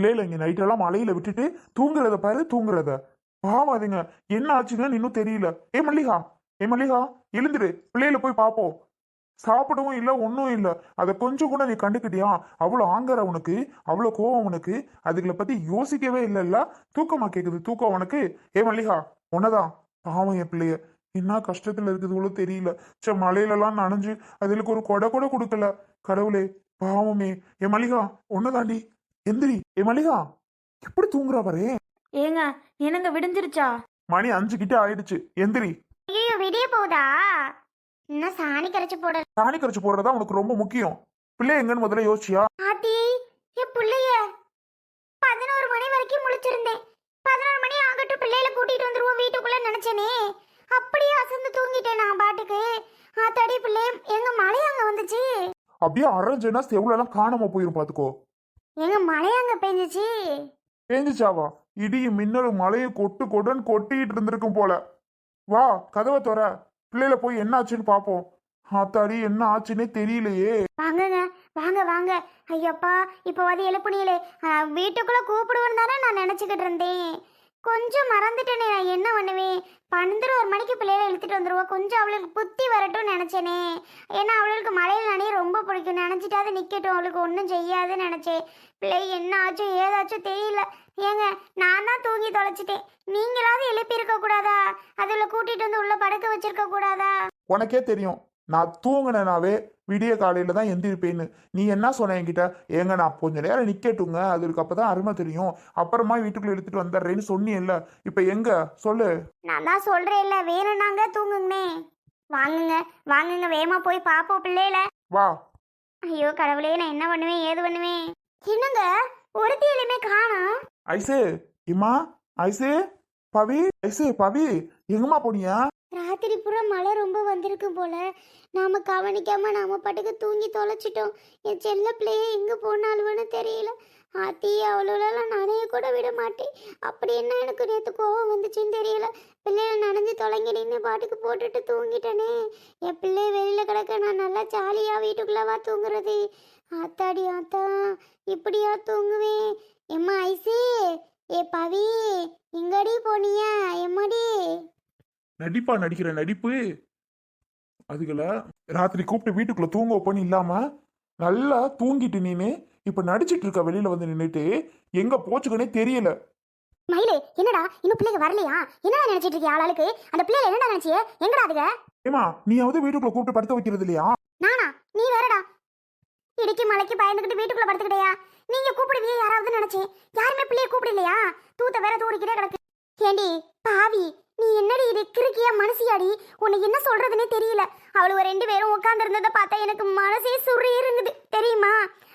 பிள்ளைல இங்க நைட்டெல்லாம் மலையில விட்டுட்டு தூங்குறத பாரு தூங்குறத. பாவம் அதுங்க என்ன ஆச்சுங்கன்னு இன்னும் தெரியல. ஏ மல்லிகா. ஏ மல்லிகா எழுந்துரு. பிள்ளையில போய் பாப்போம். சாப்பிடவும் இல்லை ஒன்றும் இல்லை. அதை கொஞ்சம் கூட நீ கண்டுக்கிட்டியா? அவ்வளோ ஆங்கர் உனக்கு அவ்வளோ கோவம் உனக்கு. அதுகளை பத்தி யோசிக்கவே இல்லைல்ல. தூக்கமா கேக்குது தூக்கம் உனக்கு. ஏ மல்லிகா உன்னதான். பாவம் என் பிள்ளைய. என்ன கஷ்டத்துல இருக்குதுவளோ தெரியல. சே மலையிலலாம் நனைஞ்சு அதுகளுக்கு ஒரு கொடை கூட கொடுக்கல. கடவுளே பாவமே. ஏ மல்லிகா ஒன்னதாண்டி எந்திரி. ஏ மல்லிகா எப்படி தூங்குறா பாரு? ஏங்க என்னங்க விடிஞ்சிருச்சா? மணி அஞ்சு கிட்ட ஆயிடுச்சு. எந்திரி. ஐயோ விடிய போதா இன்னும் சாணி கரைச்சு போட சாணி கரைச்சு போடுறதா உனக்கு ரொம்ப முக்கியம். பிள்ளை எங்கன்னு முதல்ல யோசிச்சியா? ஆத்தி என் பிள்ளைய பதினோரு மணி வரைக்கும் முழிச்சிருந்தேன். பதினோரு மணி ஆகட்டும் பிள்ளையில கூட்டிட்டு வந்துருவோம் வீட்டுக்குள்ள நினைச்சேனே. அப்படியே அசந்து தூங்கிட்டேன் நான் பாட்டுக்கு. ஆத்தாடி பிள்ளை எங்க மழை அங்க வந்துச்சு? அப்படியே அரைஞ்சனா செவ்வளவு எல்லாம் காணாம போயிரும் பாத்துக்கோ எங்க மழை அங்க பெஞ்சிச்சு? பேஞ்சிச்சாவா? இடியும் மின்னலும் மழையும் கொட்டு கொட்டுன்னு கொட்டிட்டு இருந்திருக்கும் போல. வா கதவை தொற. பிள்ளையில போய் என்ன ஆச்சுன்னு பாப்போம். ஆத்தாடி என்ன ஆச்சுன்னே தெரியலையே. வாங்கங்க வாங்க வாங்க. ஐயப்பா இப்போ வந்து எழுப்புனீங்களே வீட்டுக்குள்ள கூப்பிடுவோன்னு தானே நான் நினச்சிக்கிட்டு இருந்தேன். கொஞ்சம் மறந்துட்டேனே நான் என்ன பண்ணுவேன்? பன்னெண்டு ஒரு மணிக்கு பிள்ளைகளை இழுத்துட்டு வந்துடுவோம் கொஞ்சம் அவளுக்கு புத்தி வரட்டும்னு நினச்சேனே. ஏன்னா அவளுக்கு மழையில் நனைய ரொம்ப பிடிக்கும். நினச்சிட்டாவது நிற்கட்டும் அவளுக்கு ஒன்றும் செய்யாதுன்னு நினச்சேன். பிள்ளை என்ன ஆச்சோ ஏதாச்சும் தெரியல. ஏங்க நான் தான் தூங்கி தொலைச்சிட்டேன். நீங்களாவது எழுப்பியிருக்க கூடாதா? அதில் கூட்டிகிட்டு வந்து உள்ள படுக்க வச்சிருக்க கூடாதா? உனக்கே தெரியும். நான் தூங்கினேனாவே விடிய காலையில தான் எந்திரிப்பேன்னு. நீ என்ன சொன்ன என்கிட்ட? ஏங்க நான் கொஞ்ச நேரம் நிக்கட்டுங்க. அதுக்கு அப்பதான் அருமை தெரியும். அப்புறமா வீட்டுக்குள்ள எடுத்துட்டு வந்துடுறேன்னு சொன்னியல்ல இப்ப எங்க? சொல்லு. நான் தான் சொல்றேன்ல. வேணும்னாங்க தூங்குங்கண்ணே. வாங்குங்க. வாங்குங்க. வேகமா போய் பாப்போம் பிள்ளையில. வா. ஐயோ கடவுளே நான் என்ன பண்ணுவேன்? ஏது பண்ணுவேன்? என்னங்க? ஒருத்தியிலுமே காணும் ஐசு இம்மா ஐசு பவி ஐசு பவி எங்கம்மா போனியா ராத்திரி பூரா மழை ரொம்ப வந்திருக்கு போல. நாம கவனிக்காம நாம பாட்டுக்கு தூங்கி தொலைச்சிட்டோம். என் செல்ல பிள்ளையே எங்க போனாலும்னு தெரியல. ஆத்தி அவ்வளோலாம் நனைய கூட விட மாட்டேன் அப்படி என்ன எனக்கு நேற்று கோவம் வந்துச்சுன்னு தெரியல. பிள்ளைகள் நனைஞ்சு தொலைங்கி பாட்டுக்கு போட்டுட்டு தூங்கிட்டேனே. என் பிள்ளை வெளியில கிடக்க நான் நல்லா ஜாலியா வீட்டுக்குள்ளவா தூங்குறது. ஆத்தாடி ஆத்தா இப்படியா தூங்குவேன் எம்மா ஐசே ஏ பவி எங்கடி போனியா? எம்மாடி? நடிப்பா நடிக்கிற நடிப்பு. அதுகள ராத்திரி கூப்பிட்டு வீட்டுக்குள்ள தூங்க வைப்போன்னு இல்லாம நல்லா தூங்கிட்டு நீனு இப்ப நடிச்சிட்டு இருக்க வெளியில வந்து நின்னுட்டு எங்க போச்சுக்கனே தெரியல. மயிலு என்னடா? இன்னும் பிள்ளைங்க வரலையா? என்னடா நினைச்சிட்டு இருக்கிய ஆளாளுக்கு? அந்த பிள்ளைல என்னடா நினைச்சிய? எங்கடா அதுக? ஏமா நீயாவது வீட்டுக்குள்ள கூப்பிட்டு படுத்த வைக்கிறது இல்லையா? நானா? நீ வேறடா. இடிக்கு மலைக்கு பயந்துகிட்டு வீட்டுக்குள்ள படுத்துக்கிட்டயா? நீங்க கூப்பிடுவியே யாராவது நினைச்சேன். யாருமே பிள்ளைய கூப்பிடலையா? தூத்த வேற தூடிக்கிட்டே கிடக்கு. ஏண்டி பாவி. நீ என்னடி இது கிறுக்கிய மனசியாடி உன்னை என்ன சொல்றதுன்னே தெரியல. அவளுவ ரெண்டு பேரும் உட்கார்ந்து இருந்ததை பார்த்தா எனக்கு மனசே சுரி இருந்தது. தெரியுமா?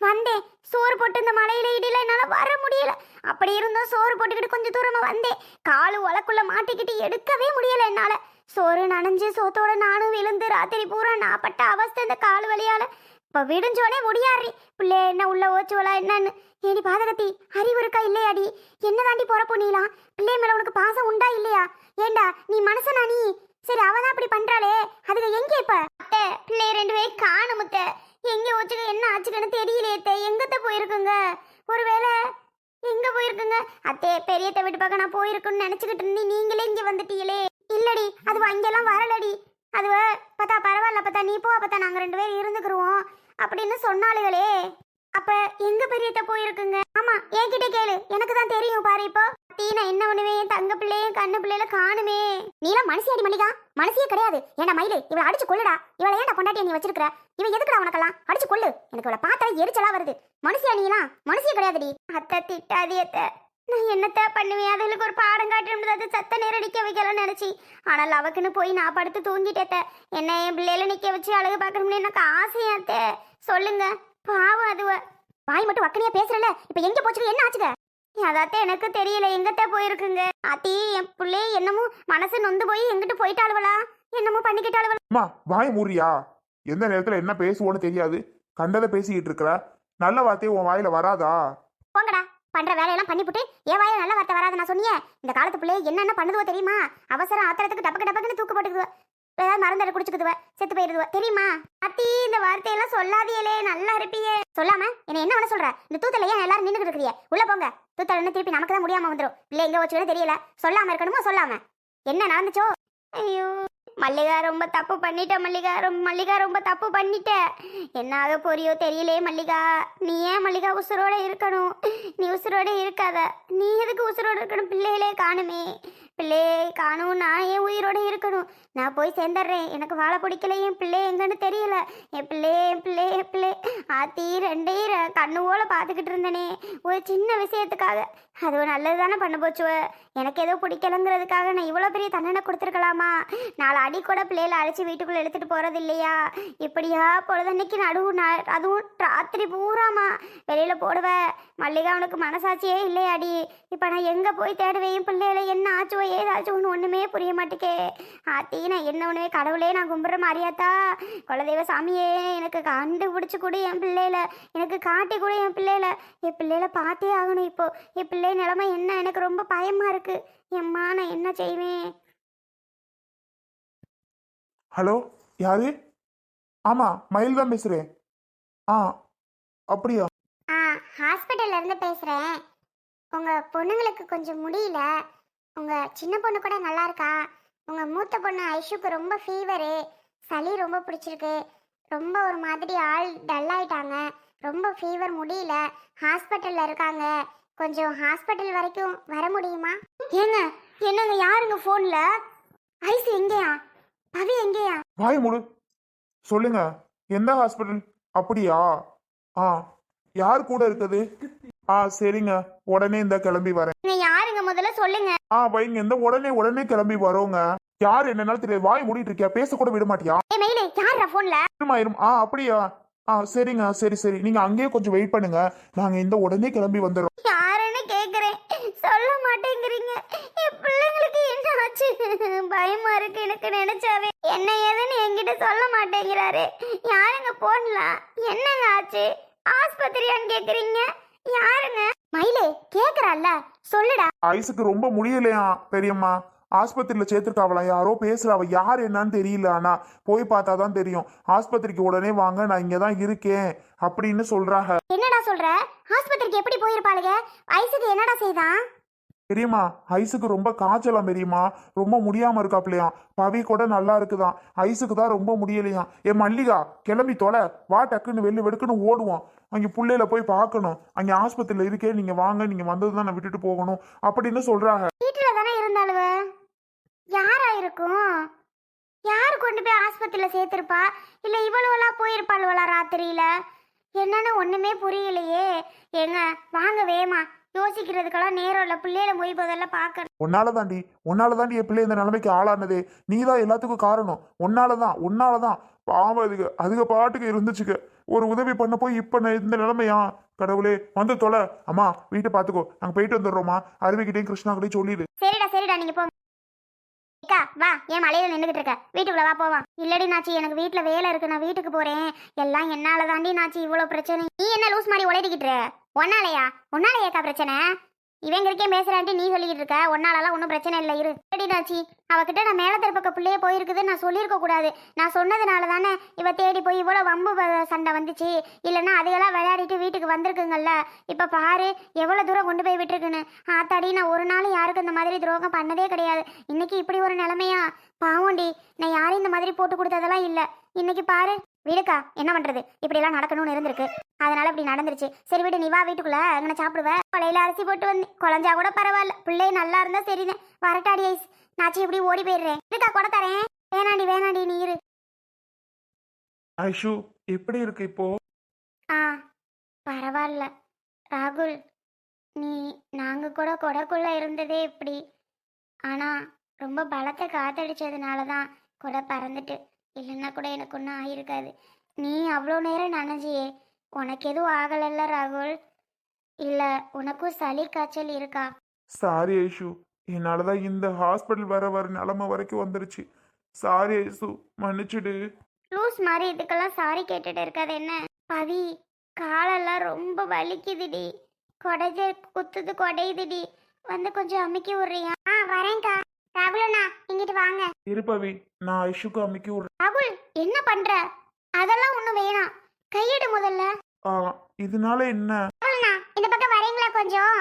வந்தேன். சோறு போட்டு இந்த மலையில இடியில என்னால வர முடியல. அப்படி இருந்தும் சோறு போட்டுக்கிட்டு கொஞ்சம் தூரமா வந்தேன். காலு உலக்குள்ள மாட்டிக்கிட்டு எடுக்கவே முடியல என்னால. சோறு நனைஞ்சு சோத்தோட நானும் விழுந்து ராத்திரி பூரா நான் பட்ட அவஸ்தை இந்த கால் வழியால இப்ப விடிஞ்சோடனே முடியாடுறி பிள்ளை என்ன உள்ள ஓச்சுவலா என்னன்னு? ஏடி பாதகத்தி அறிவு இருக்கா இல்லையாடி? என்ன தாண்டி போறப்போ நீலாம் பிள்ளை மேல உனக்கு பாசம் உண்டா இல்லையா? ஏண்டா நீ மனசனா நீ? சரி அவ தான் அப்படி பண்றாளே. அதுல எங்க இப்ப? அத்தை பிள்ளை ரெண்டு பேரும் காணும் எங்க ஓச்சுக்க என்ன ஆச்சுக்கன்னு தெரியலையே அத்தை. எங்கத்த போயிருக்குங்க? ஒருவேளை எங்க போயிருக்குங்க? அத்தே பெரியத்த வீட்டு பக்கம் நான் போயிருக்குன்னு நினைச்சுக்கிட்டு இருந்தேன் நீங்களே இங்க வந்துட்டீங்களே. இல்லடி அது அங்கெல்லாம் வரலடி. அது பார்த்தா பரவாயில்ல பார்த்தா நீ போ பார்த்தா நாங்க ரெண்டு பேரும் இருந்துக்குருவோம். அப்படின்னு சொன்னாளுகளே. அப்ப எங்க பெரியத்த போயிருக்குங்க? என்கிட்ட கேளு. எனக்கு தான் தெரியும் பாரு இப்போ. தீனா என்ன பண்ணுவேன் தங்க பிள்ளையும் கண்ணு பிள்ளையில காணுமே. நீலாம் மனசியாடி மல்லிகா. மனசியே கிடையாது. ஏன்டா மயிலு? இவளை அடிச்சு கொள்ளுடா இவளை ஏன்டா கொண்டாட்டி நீ வச்சிருக்கிற? இவன் எதுக்குடா உனக்கெல்லாம்? அடிச்சு கொள்ளு எனக்கு இவளை பார்த்தா எரிச்சலா வருது. மனுஷியா நீலாம்? மனுஷியே கிடையாதுடி. அத்தை திட்டாதி அத்தை. நான் என்னத்த பண்ணுவேன்? அதுகளுக்கு ஒரு பாடம் காட்டணும் அது சத்த நேரம் நிக்க வைக்கலாம்னு நினைச்சி. ஆனால் அவக்குன்னு போய் நான் படுத்து தூங்கிட்டேத்த என்ன என் பிள்ளையில நிக்க வச்சு அழகு பார்க்கணும்னு எனக்கு ஆசையாத்த சொல்லுங்க. பாவம் அதுவ. வாய் மட்டும் வக்கனையா பேசுறல இப்ப எங்க போச்சு என்ன ஆச்சுங்க? அதாத்த எனக்கு தெரியல. எங்கத்த போயிருக்குங்க? ஆத்தி என் பிள்ளை என்னமோ மனசு நொந்து போய் எங்கிட்டு போயிட்டாளுவலா என்னமோ பண்ணிக்கிட்டாளுவலா அம்மா வாய் மூறியா எந்த நேரத்துல என்ன பேசுவோன்னு தெரியாது. கண்டதை பேசிக்கிட்டு இருக்கிற. நல்ல வார்த்தையே உன் வாயில வராதா? போங்கடா. பண்ற வேலையெல்லாம் பண்ணிவிட்டு ஏன் வாயில நல்ல வார்த்தை வராது நான் சொன்னியே. இந்த காலத்து பிள்ளை என்னென்ன பண்ணுதுவோ தெரியுமா? அவசரம் ஆத்திரத்துக்கு டபக்கு டபக்குன்னு தூக்கு போட்டுக்குது ஏதாவது மருந்து குடிச்சுக்குதுவ செத்து போயிருதுவ. தெரியுமா? அத்தி இந்த வார்த்தையெல்லாம் சொல்லாதியலே நல்லா இருப்பியே சொல்லாம என்ன என்ன பண்ண சொல்ற? இந்த தூத்தல ஏன் எல்லாரும் நின்றுட்டு இருக்கிறிய. உள்ள போங்க. தூத்தல திருப்பி நமக்கு தான் முடியாம வந்துடும் இல்ல எங்க வச்சுன்னு தெரியல. சொல்லாம இருக்கணுமோ சொல்லாம. என்ன நடந்துச்சோ? ஐயோ மல்லிகா ரொம்ப தப்பு பண்ணிட்ட மல்லிகா ரொம்ப மல்லிகா ரொம்ப தப்பு பண்ணிட்ட. என்ன ஆக போறியோ தெரியலே மல்லிகா. நீ ஏன் மல்லிகா உசுரோட இருக்கணும்? நீ உசுரோட இருக்காத. நீ எதுக்கு உசுரோட இருக்கணும்? பிள்ளைகளே காணுமே. பிள்ளையே காணும் நான் ஏன் உயிரோட இருக்கணும். நான் போய் சேர்ந்துடுறேன். எனக்கு வாழை பிடிக்கல என் பிள்ளை எங்கன்னு தெரியல. என் பிள்ளை என் பிள்ளை என் பிள்ளை. ஆத்தி ரெண்டையும் கண்ணு போல பார்த்துக்கிட்டு இருந்தனே. ஒரு சின்ன விஷயத்துக்காக. அது நல்லது தானே பண்ண போச்சுவ. எனக்கு ஏதோ பிடிக்கலங்கிறதுக்காக நான் இவ்வளோ பெரிய தண்டனை கொடுத்துருக்கலாமா? நாலு அடி கூட பிள்ளையில அழைச்சி வீட்டுக்குள்ளே எடுத்துகிட்டு போகிறது இல்லையா? இப்படியா பொழுதன்னைக்கு நடுவு நா- அதுவும் ராத்திரி பூராமா? வெளியில் போடுவ. மல்லிகா அவனுக்கு மனசாட்சியே இல்லையாடி. இப்போ நான் எங்கே போய் தேடுவேன்? என் என்ன ஆச்சோ? ஏதாச்சும் ஒன்றுமே புரிய மாட்டேக்கே. ஆத்தி நான் என்ன ஒன்றுமே கடவுளே நான் கும்பிட்ற மாதிரியாத்தா. குலதெய்வ சாமியே எனக்கு கண்டுபிடிச்சி கொடு என் பிள்ளையில. எனக்கு காட்டி கொடு என் பிள்ளையில. என் பிள்ளையில பார்த்தே ஆகணும் இப்போ. என் பிள்ளை நிலைமை என்ன? எனக்கு ரொம்ப பயமா இருக்கு. எம்மா நான் என்ன செய்வேன்? ஹலோ யாரு? ஆமா மயில் தான் பேசுறேன். ஆ அப்படியா? ஆ ஹாஸ்பிட்டல்ல இருந்து பேசுறேன். உங்க பொண்ணுங்களுக்கு கொஞ்சம் முடியல. உங்க சின்ன பொண்ணு கூட நல்லா இருக்கா? உங்க மூத்த பொண்ணு ஐஷுக்கு ரொம்ப ஃபீவரு சளி ரொம்ப பிடிச்சிருக்கு. ரொம்ப ஒரு மாதிரி ஆள் டல் ஆயிட்டாங்க. ரொம்ப ஃபீவர் முடியல. ஹாஸ்பிட்டல்ல இருக்காங்க. கொஞ்சம் ஹாஸ்பிட்டல் வரைக்கும் வர முடியுமா? ஏங்க என்னங்க யாருங்க ஃபோன்ல ஐசு எங்கேயா? பவி எங்கேயா? வாய் முழு சொல்லுங்க எந்த ஹாஸ்பிட்டல் அப்படியா? ஆ யார் கூட இருக்குது? ஆ சரிங்க. உடனே இந்த கிளம்பி வரேன். நீங்க யாருங்க? முதல்ல சொல்லுங்க. ஆ வைங்க. இந்த உடனே உடனே கிளம்பி வரோங்க. யார் என்னன்னாலும் தெரியாது. வாய் மூடிட்டு இருக்கியா? பேச கூட விட மாட்டியா? யாரா ஃபோன்ல இருமா இரும் ஆ அப்படியா? ஆ சரிங்க சரி சரி. நீங்க அங்கேயே கொஞ்சம் வெயிட் பண்ணுங்க. நாங்க இந்த உடனே கிளம்பி வந்துடுறோம். யாருன்னு கேக்குறேன். சொல்ல மாட்டேங்கிறீங்க. என் பிள்ளைங்களுக்கு என்ன ஆச்சு? பயமா இருக்கு எனக்கு நினைச்சாவே. என்ன ஏதுன்னு என்கிட்ட சொல்ல மாட்டேங்கிறாரு. யாருங்க போடலாம் என்னங்க ஆச்சு? ஆஸ்பத்திரியான்னு கேக்குறீங்க? யாருங்க? மயிலே கேக்குறல்ல? சொல்லுடா. ஐஸுக்கு ரொம்ப முடியலையா பெரியம்மா? ஆஸ்பத்திரியில சேர்த்துருக்காவலாம் யாரோ பேசுறா. அவ யார் என்னன்னு தெரியல ஆனா. போய் பார்த்தா தான் தெரியும். ஆஸ்பத்திரிக்கு உடனே வாங்க நான் இங்க தான் இருக்கேன். அப்படின்னு சொல்றாங்க. என்னடா சொல்ற? ஆஸ்பத்திரிக்கு எப்படி போயிருப்பாளுங்க ஐசுக்கு என்னடா செய்தான்? பெரியம்மா ஐஸுக்கு ரொம்ப காய்ச்சலாம் பெரியம்மா. ரொம்ப முடியாம இருக்காப்லையாம் பவி கூட நல்லா இருக்குதான். ஐஸுக்கு தான் ரொம்ப முடியலையாம் ஏ மல்லிகா கிளம்பி தொலை. வா டக்குன்னு வெளில வெடுக்குன்னு ஓடுவோம். அங்கே பிள்ளையில போய் பார்க்கணும். அங்கே ஆஸ்பத்திரியில் இருக்கே நீங்க வாங்க. நீங்க வந்தது தான் நான் விட்டுட்டு போகணும். அப்படின்னு சொல்றாங்க. வீட்டுல தானே இருந்தாளுவ? யாரா இருக்கும்? யார் கொண்டு போய் ஆஸ்பத்திரியில சேர்த்திருப்பா? இல்ல இவ்வளவுலாம் போயிருப்பாளுவலா ராத்திரியில? என்னன்னு ஒண்ணுமே புரியலையே. ஏங்க வாங்க வேமா. யோசிக்கிறதுக்கெல்லாம் நேரம் இல்ல. பிள்ளையில போய் முதல்ல பாக்கணும் உன்னால தாண்டி உன்னால தாண்டி என் பிள்ளை இந்த நிலைமைக்கு ஆளானதே. நீ தான் எல்லாத்துக்கும் காரணம். உன்னால தான் உன்னால தான் பாவம் அதுக்கு அதுக பாட்டுக்கு இருந்துச்சுக்க ஒரு உதவி பண்ண போய் இப்ப நான் இந்த நிலைமையா? கடவுளே வந்து தொலை. அம்மா வீட்டை பார்த்துக்கோ. நாங்க போயிட்டு வந்துடுறோமா அருவிக்கிட்டையும் கிருஷ்ணாக்கிட்டையும் சொல்லிடு. சரிடா சரிடா. நீங்க போங்க. அக்கா வா என் மலையில நின்றுகிட்டு இருக்க. வீட்டுக்குள்ள வா போவான் இல்லடி நாச்சி எனக்கு வீட்டுல வேலை இருக்கு நான் வீட்டுக்கு போறேன். எல்லாம் என்னால தாண்டி நாச்சி இவ்வளவு பிரச்சனை. நீ என்ன லூஸ் மாதிரி உழைக்கிட்டு ஒன்னாலயா ஒன்னாலயாக்கா பிரச்சனை? இவங்க இருக்கே பேசுறான்ட்டு நீ சொல்லிக்கிட்டு இருக்க. ஒன்னாலலாம் ஒன்றும் பிரச்சனை இல்லை இரு. சரி நாச்சி? அவகிட்ட நான் மேல திருப்பக்க பிள்ளையே போயிருக்குது நான் சொல்லியிருக்க கூடாது. நான் சொன்னதுனால தானே இவ தேடி போய் இவ்வளோ வம்பு வ- சண்டை வந்துச்சு. இல்லைன்னா அதுகெல்லாம் விளையாடிட்டு வீட்டுக்கு வந்திருக்குங்கல்ல இப்போ பாரு எவ்வளோ தூரம் கொண்டு போய் விட்டுருக்குன்னு. ஆத்தாடி நான் ஒரு நாள் யாருக்கும் இந்த மாதிரி துரோகம் பண்ணதே கிடையாது. இன்னைக்கு இப்படி ஒரு நிலைமையா? பாவோண்டி நான் யாரும் இந்த மாதிரி போட்டு கொடுத்ததெல்லாம் இல்லை. இன்னைக்கு பாரு. விடுக்கா என்ன பண்றது? இப்படி எல்லாம் நடக்கணும்னு இருந்திருக்கு. அதனால இப்படி நடந்துருச்சு. சரி விடு நீ வா வீட்டுக்குள்ள அங்கே சாப்பிடுவ. கொலையில அரிசி போட்டு வந்து குழஞ்சா கூட பரவாயில்ல. பிள்ளை நல்லா இருந்தா சரிதான் வரட்டாடி ஐஸ். நாச்சி இப்படி ஓடி போயிடுறேன். இருக்கா கூட தரேன். வேணாண்டி வேணாண்டி நீ இரு. ஐஷு எப்படி இருக்கு இப்போ? ஆ பரவாயில்ல. ராகுல் நீ நாங்கள் கூட கொடைக்குள்ள இருந்ததே இப்படி. ஆனால் ரொம்ப பலத்தை காத்தடிச்சதுனால தான் கொடை பறந்துட்டு. இல்லைன்னா கூட எனக்கு ஒன்றும் ஆயிருக்காது. நீ அவ்வளோ நேரம் நனைஞ்சியே. உனக்கு எதுவும் ஆகலைல்ல ராகுல்? இல்லை உனக்கும் சளி காய்ச்சல் இருக்கா? சாரி ஐஷு. என்னாலதான் இந்த ஹாஸ்பிட்டல் வர வர நிலைமை வரைக்கும் வந்துருச்சு. சாரி ஐஷு. மன்னிச்சிடு. லூஸ் மாதிரி இதுக்கெல்லாம் சாரி கேட்டுட்டு இருக்காது என்ன? பவி காலெல்லாம் ரொம்ப வலிக்குதுடி. கொடைஞ்ச குத்துது கொடையுதுடி. வந்து கொஞ்சம் அமுக்கி விடுறியா? ஆ வரேன்க்கா. ராகுலண்ணா இங்கிட்டு வாங்க. இருப்பவி நான் ஐஷுக்கு அமுக்கி விடுறேன் ராகுல் என்ன பண்ற? அதெல்லாம் ஒண்ணும் வேணாம். கையெடு முதல்ல. ஆ, இதனால என்ன? ராகுலண்ணா இந்த பக்கம் வரீங்களா கொஞ்சம்?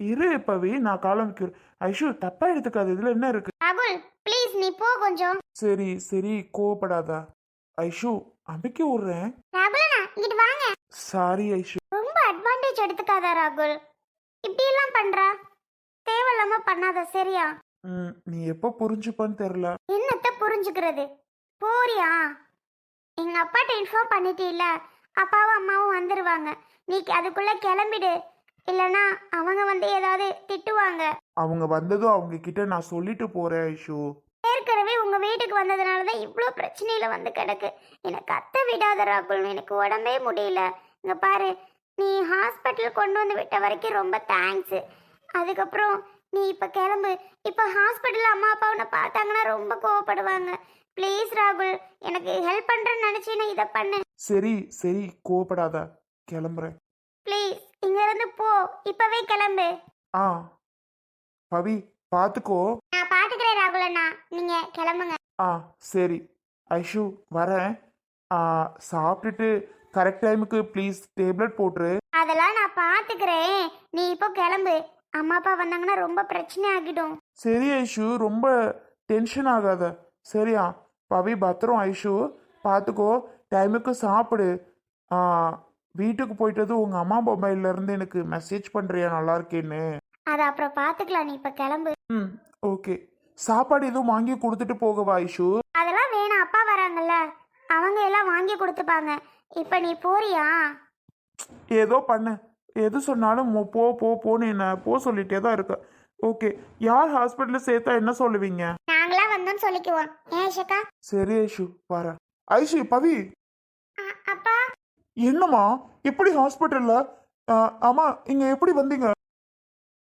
இரு பவி நான் காலம் வைக்கிறேன். ஐஷு தப்பா எடுத்துக்காது இதுல என்ன இருக்கு? ராகுல் ப்ளீஸ் நீ போ கொஞ்சம். சரி சரி கோவப்படாத. ஐஷு அமுக்கி விடுறேன். ராகுலண்ணா இங்கிட்டு வாங்க. சாரி ஐஷு. ரொம்ப அட்வான்டேஜ் எடுத்துக்காத ராகுல். இப்படி எல்லாம் பண்றா? தேவையில்லாம பண்ணாத சரியா? ம், நீ எப்போ புரிஞ்சுப்பான்னு தெரில. என்னத்த புரிஞ்சுக்கிறது? போறியா? எங்க அப்பாட்ட இன்ஃபார்ம் பண்ணிட்டீல்ல. அப்பாவும் அம்மாவும் வந்துருவாங்க. நீ அதுக்குள்ள கிளம்பிடு. இல்லனா அவங்க வந்து ஏதாவது திட்டுவாங்க. அவங்க வந்ததும் அவங்க கிட்ட நான் சொல்லிட்டு போறேன் ஐஷு. ஏற்கனவே உங்க வீட்டுக்கு வந்ததுனால தான் இவ்வளோ பிரச்சனையில வந்து கிடக்கு. எனக்கு அத்தை விடாத ராகுல் எனக்கு உடம்பே முடியல. இங்க பாரு. நீ ஹாஸ்பிட்டல் கொண்டு வந்து விட்ட வரைக்கும் ரொம்ப தேங்க்ஸ் அதுக்கப்புறம் நீ இப்போ கிளம்பு. இப்போ ஹாஸ்பிட்டலில் அம்மா அப்பா உன்னை பார்த்தாங்கன்னா ரொம்ப கோவப்படுவாங்க. ப்ளீஸ் ராகுல் எனக்கு ஹெல்ப் பண்ணுறேன்னு நினச்சினா இதை பண்ணு. சரி சரி கோவப்படாத. கிளம்புறேன். ப்ளீஸ் இங்கேருந்து போ. இப்போவே கிளம்பு. ஆ. பவி பார்த்துக்கோ. நான் பார்த்துக்கிறேன் ராகுல் அண்ணா. நீங்கள் கிளம்புங்க. ஆ சரி. ஐஷு வரேன். ஆ, சாப்பிட்டுட்டு கரெக்ட் டைமுக்கு ப்ளீஸ் டேப்லெட் போட்டுரு. அதெல்லாம் நான் பார்த்துக்கிறேன். நீ இப்போ கிளம்பு. அம்மா அப்பா வந்தாங்கன்னா ரொம்ப பிரச்சனை ஆகிடும். சரி ஐஷு ரொம்ப டென்ஷன் ஆகாத. சரியா? பவி பத்திரம் ஐஷு பார்த்துக்கோ டைமுக்கு சாப்பிடு. ஆ, வீட்டுக்கு போயிட்டது உங்கள் அம்மா மொபைல்ல இருந்து எனக்கு மெசேஜ் பண்ணுறியா நல்லா இருக்கேன்னு. அதை அப்புறம் பார்த்துக்கலாம் நீ இப்போ கிளம்பு. ம் ஓகே. சாப்பாடு எதுவும் வாங்கி கொடுத்துட்டு போகவா ஐஷு? அதெல்லாம் வேணாம் அப்பா வராங்கல்ல. அவங்க எல்லாம் வாங்கி கொடுத்துப்பாங்க. இப்போ நீ போறியா? ஏதோ பண்ணு. எது சொன்னாலும் போ போ போன்னு என்ன போ சொல்லிட்டே தான் இருக்க. ஓகே யார் ஹாஸ்பிட்டலில் சேர்த்தா என்ன சொல்லுவீங்க? நாங்களாம் வந்தோம்னு சொல்லிக்குவோம். ஏன் சரி ஐஷு வரேன். ஐஷு பவி. அப்பா. என்னம்மா எப்படி ஹாஸ்பிட்டல்ல ஆமா இங்க எப்படி வந்தீங்க?